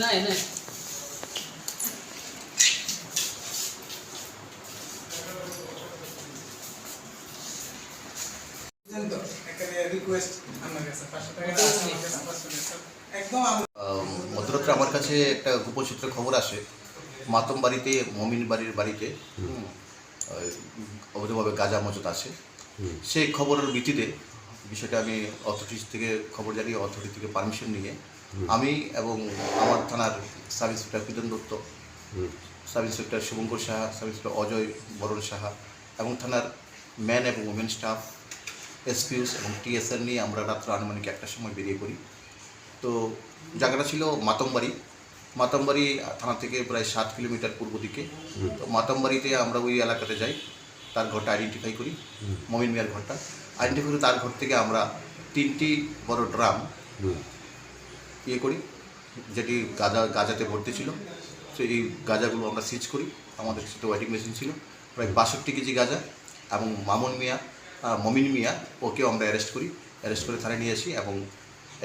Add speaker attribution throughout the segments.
Speaker 1: নাই নাই
Speaker 2: বুঝলেন তো? এখানে request আমার কাছে, 500 টাকা আছে, আমার কাছে 500 টাকা। একদম আমরা
Speaker 3: আহ, মধ্যরাত্রে আমার কাছে একটা গোপন খবর আসে মাতম বাড়িতে মমিন বাড়ির বাড়িতে অবৈধভাবে গাঁজা মজুত আছে সেই খবরের ভিত্তিতে বিষয়টা আমি অথরিটিস থেকে খবর জানিয়ে অথরিটি থেকে পারমিশন নিয়ে আমি এবং আমার থানার sub inspector Pritam Dutta sub inspector Shubhankar Saha sub inspector Ajay Baran Saha এবং থানার ম্যান এবং ওমেন স্টাফ এসপিউস এবং টিএসআর নিয়ে আমরা রাত্র আনুমানিক একটার সময় বেরিয়ে পড়ি। তো জায়গাটা ছিল মাতমবাড়ি। মাতমবাড়ি থানা থেকে প্রায় সাত কিলোমিটার পূর্ব দিকে। তো মাতমবাড়িতে আমরা ওই এলাকাতে যাই তার ঘরটা আইডেন্টিফাই করি মমিন মিয়ার ঘরটা। আইডেন্টিফাই করে তার ঘর থেকে আমরা তিনটি বড় ড্রাম ইয়ে করি, যেটি গাঁজা, গাঁজাতে ভর্তি ছিল। তো এই গাঁজাগুলো আমরা সিজ করি। আমাদের সাথে ওয়েটিং মেশিন ছিল। প্রায় বাষট্টি কেজি গাঁজা এবং মামুন মিয়া মমিন মিয়া, ওকেও আমরা অ্যারেস্ট করি। অ্যারেস্ট করে থানায় নিয়ে আসি এবং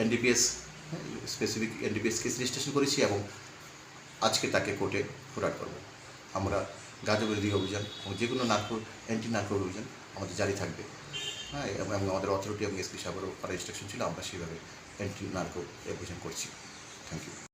Speaker 3: NDPS specific NDPS case registration করেছি এবং আজকে তাকে কোর্টে ফোরাট করব। আমরা গাঁজা বিরোধী অভিযান এবং যে কোনো নার্কো অ্যান্টি নার্কো অভিযান আমাদের জারি থাকবে। হ্যাঁ এবং আমাদের অথরিটি এবং এসপি সাহেবেরও করার ইনস্ট্রাকশন ছিল, আমরা সেইভাবে এন্ট্রি নার্কো অ্যাপ্লিকেশন করছি। Thank you